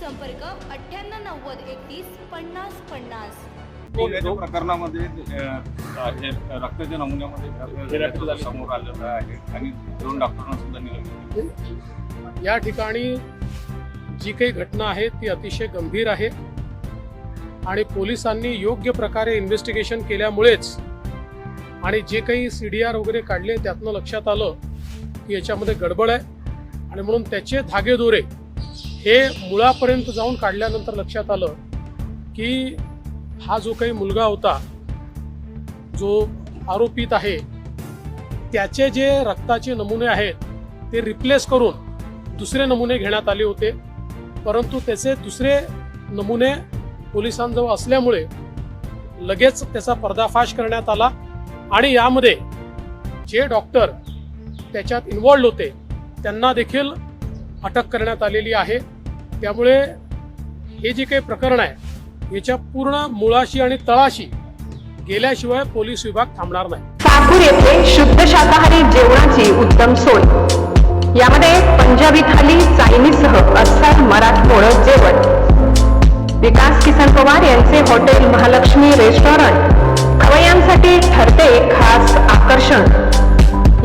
संपर्क अठ्ठ्याण्णव नव्वद एकतीस पन्नास पन्नास. कोविडच्या प्रकरणामध्ये अ, हे रक्ताच्या नमुन्यामध्ये रक्त समोर आलेलं आहे आणि दोन डॉक्टरांना सुद्धा निलंबित या ठिकाणी जी काही घटना आहे ती अतिशय गंभीर आहे आणि पोलिसांनी योग्य प्रकारे इन्व्हेस्टिगेशन केल्यामुळेच आणि जे काही सी डी आर वगैरे काढले त्यातनं लक्षात आलं की याच्यामध्ये गडबड आहे आणि म्हणून त्याचे धागेदोरे हे मुळापर्यंत जाऊन काढल्यानंतर लक्षात आलं की हा जो काही मुलगा होता जो आरोपित आहे त्याचे जे रक्ताचे नमुने आहेत ते रिप्लेस करून दुसरे नमुने घेण्यात आले होते. परंतु त्याचे दुसरे नमुने पोलिसांजवळ असल्यामुळे लगेच त्याचा पर्दाफाश करण्यात आला आणि यामध्ये जे डॉक्टर त्याच्यात इन्वॉल्ड होते त्यांना देखील अटक करण्यात आलेली आहे. त्यामुळे हे जे काही प्रकरण आहे याच्या पूर्ण मुळाशी आणि तळाशी गेल्याशिवाय पोलीस विभाग थांबणार नाही. साकूर येथे शुद्ध शाकाहारी जेवणाची उत्तम सोय. यामध्ये पंजाबी थाली चायनीजसह अस्सल मराठमोळ जेवण. विकास किसन पवार यांचे हॉटेल महालक्ष्मी रेस्टॉरंट.